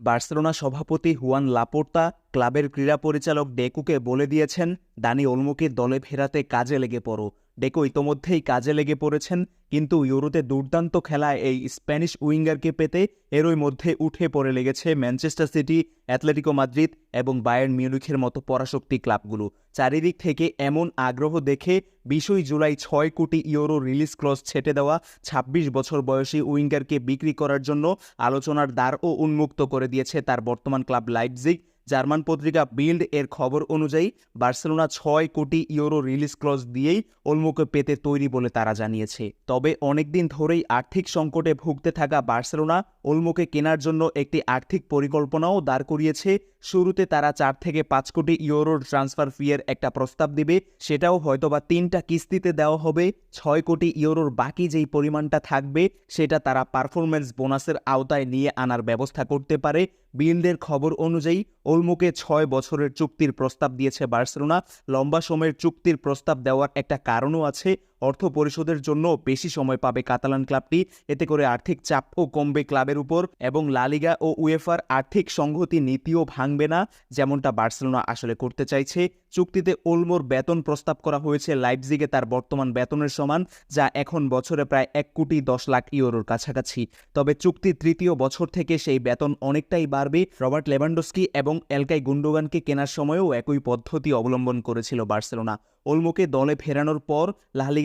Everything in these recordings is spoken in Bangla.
বার্সেলোনা সভাপতি হুয়ান লাপোর্তা ক্লাবের ক্রীড়া পরিচালক ডেকুকে বলে দিয়েছেন, দানি ওলমোকে দলে ফেরাতে কাজে লেগে পড়ো। ডেকো ইতোমধ্যেই কাজে লেগে পড়েছেন, কিন্তু ইউরোতে দুর্দান্ত খেলায় এই স্প্যানিশ উইঙ্গারকে পেতে এরই মধ্যে উঠে পড়ে লেগেছে ম্যানচেস্টার সিটি, অ্যাথলেটিকো মাদ্রিদ এবং বায়ার্ন মিউনিখের মতো পরাশক্তি ক্লাবগুলো। চারিদিক থেকে এমন আগ্রহ দেখে বিশই জুলাই ছয় কোটি ইউরো রিলিজ ক্লজ ছেটে দেওয়া ২৬ বছর বয়সী উইঙ্গারকে বিক্রি করার জন্য আলোচনার দ্বারও উন্মুক্ত করে দিয়েছে তার বর্তমান ক্লাব লাইপজিগ। জার্মান পত্রিকা বিল্ড এর খবর অনুযায়ী, বার্সেলোনা ছয় কোটি ইউরো রিলিজ ক্লজ দিয়েই ওলমোকে পেতে তৈরি বলে তারা জানিয়েছে। তবে অনেকদিন ধরেই আর্থিক সংকটে ভুগতে থাকা বার্সেলোনা ওলমোকে কেনার জন্য একটি আর্থিক পরিকল্পনাও দাঁড় করিয়েছে। শুরুতে তারা চার থেকে পাঁচ কোটি ইউরোর ট্রান্সফার ফিয়ের একটা প্রস্তাব দিবে, সেটাও হয়তোবা তিনটা কিস্তিতে দেওয়া হবে। ছয় কোটি ইউরোর বাকি যেই পরিমাণটা থাকবে, সেটা তারা পারফরমেন্স বোনাসের আওতায় নিয়ে আনার ব্যবস্থা করতে পারে। বিল্ডের খবর অনুযায়ী ওলমোকে ছয় বছরের চুক্তির প্রস্তাব দিয়েছে বার্সেলোনা। লম্বা সময়ের চুক্তির প্রস্তাব দেওয়ার একটা কারণও আছে। অর্থ পরিশোধের জন্য বেশি সময় পাবে কাতালান ক্লাবটি। এতে করে আর্থিক চাপও কমবে ক্লাবের উপর এবং লালিগা ও উয়েফার আর্থিক সংহতি নীতিও ভাঙবে না, যেমনটা বার্সেলোনা আসলে করতে চাইছে। চুক্তিতে ওলমোর বেতন প্রস্তাব করা হয়েছে লাইপজিগে তার বর্তমান বেতনের সমান, যা এখন বছরে প্রায় এক কোটি দশ লাখ ইউরোর কাছাকাছি। তবে চুক্তির তৃতীয় বছর থেকে সেই বেতন অনেকটাই বাড়বে। রবার্ট লেভানডস্কি এবং এলকাই গুন্ডোগানকে কেনার সময়েও একই পদ্ধতি অবলম্বন করেছিল বার্সেলোনা। ওলমোকে দলে ফেরানোর পর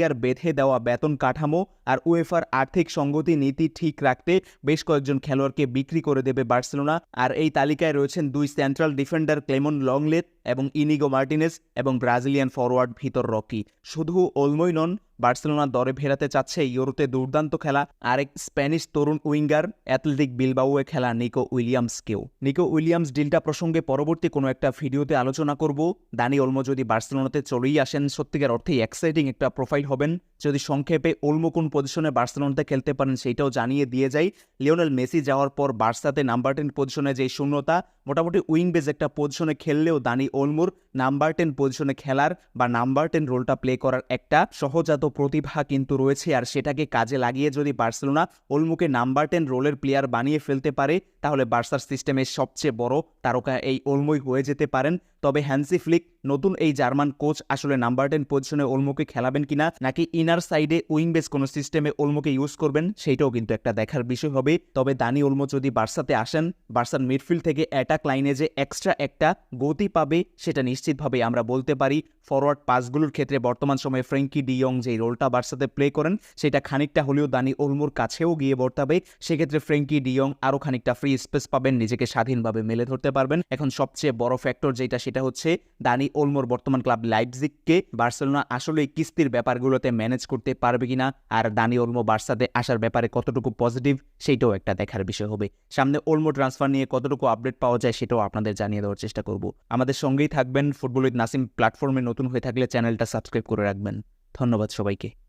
লালিগার বেঁধে দেওয়া বেতন কাঠামো আর ওয়েফার আর্থিক সঙ্গতি নীতি ঠিক রাখতে বেশ কয়েকজন খেলোয়াড়কে বিক্রি করে দেবে বার্সেলোনা। আর এই তালিকায় রয়েছেন দুই সেন্ট্রাল ডিফেন্ডার ক্লেমন লংলেট এবং ইনিগো মার্টিনেস এবং ব্রাজিলিয়ান ফরওয়ার্ড ভিতর রকি। শুধু ওলমই নন, বার্সেলোনা দরে ফেরাতে চাচ্ছে ইউরোতে দুর্দান্ত খেলা, আরেক স্প্যানিশ তরুণ উইঙ্গার অ্যাথলেটিক বিলবাউয়ে খেলা নিকো উইলিয়ামসকেও। নিকো উইলিয়ামস ডিলটা প্রসঙ্গে পরবর্তী কোনো একটা ভিডিওতে আলোচনা করব। দানি ওলমো যদি বার্সেলোনাতে চলেই আসেন, সত্যিকার অর্থেই এক্সাইটিং একটা প্রোফাইল হবেন। যদি সংক্ষেপে ওলমো কোন পজিশনে বার্সেলোনাতে খেলতে পারেন সেইটাও জানিয়ে দিয়ে যাই। লিওনেল মেসি যাওয়ার পর বার্সাতে নাম্বার টেন পজিশনে যে শূন্যতা, মোটামুটি উইং বেজ একটা পজিশনে খেললেও দানি ওলমোর নাম্বার টেন পজিশনে খেলার বা নাম্বার টেন রোলটা প্লে করার একটা সহজাত প্রতিভা কিন্তু রয়েছে। আর সেটাকে কাজে লাগিয়ে যদি বার্সেলোনা ওলমুকে নাম্বার টেন রোলের প্লেয়ার বানিয়ে ফেলতে পারে, তাহলে বার্সার সিস্টেমের সবচেয়ে বড় তারকা এই ওলমোই হয়ে যেতে পারেন। তবে হ্যান্সি ফ্লিক, নতুন এই জার্মান কোচ আসলে নাম্বার টেন পজিশনে ওলমুকে খেলাবেন কিনা, নাকি ইনার সাইডে উইং বেস কোনো সিস্টেমে ওলমোকে ইউজ করবেন, সেইটাও কিন্তু একটা দেখার বিষয় হবে। তবে দানি ওলমো যদি বার্সাতে আসেন, বার্সার মিডফিল্ড থেকে অ্যাটাক লাইনে যে এক্সট্রা একটা গতি পাবে, সেটা নিশ্চিতভাবে আমরা বলতে পারি। ফরওয়ার্ড পাসগুলোর ক্ষেত্রে বর্তমান সময়ে ফ্রেঙ্কি ডিয়ং যে রোলটা বার্সাতে প্লে করেন, সেটা খানিকটা হলেও দানি ওলমোর কাছেও গিয়ে বর্তাবে। সেক্ষেত্রে ফ্রেঙ্কি ডিয়ং আরও খানিকটা ফ্রি স্পেস পাবেন, নিজেকে স্বাধীনভাবে মেলে ধরতে পারবেন। এখন সবচেয়ে বড় ফ্যাক্টর যেটা, সেটা হচ্ছে দানি ওলমোর বর্তমান ক্লাব লাইপজিককে বার্সেলোনা আসলে কিস্তির ব্যাপারগুলোতে ম্যানেজ করতে পারবে কিনা আর দানি ওলমো বার্সাতে আসার ব্যাপারে কতটুকু পজিটিভ সেইটাও একটা দেখার বিষয় হবে। সামনে ওলমো ট্রান্সফার নিয়ে কতটুকু আপডেট পাওয়া যায় সেটাও আপনাদের জানিয়ে দেওয়ার চেষ্টা করব। আমাদের সঙ্গেই থাকবেন ফুটবল উইথ নাসিম প্ল্যাটফর্মে নতুন হয়ে থাকলে চ্যানেলটা সাবস্ক্রাইব করে রাখবেন। ধন্যবাদ সবাইকে।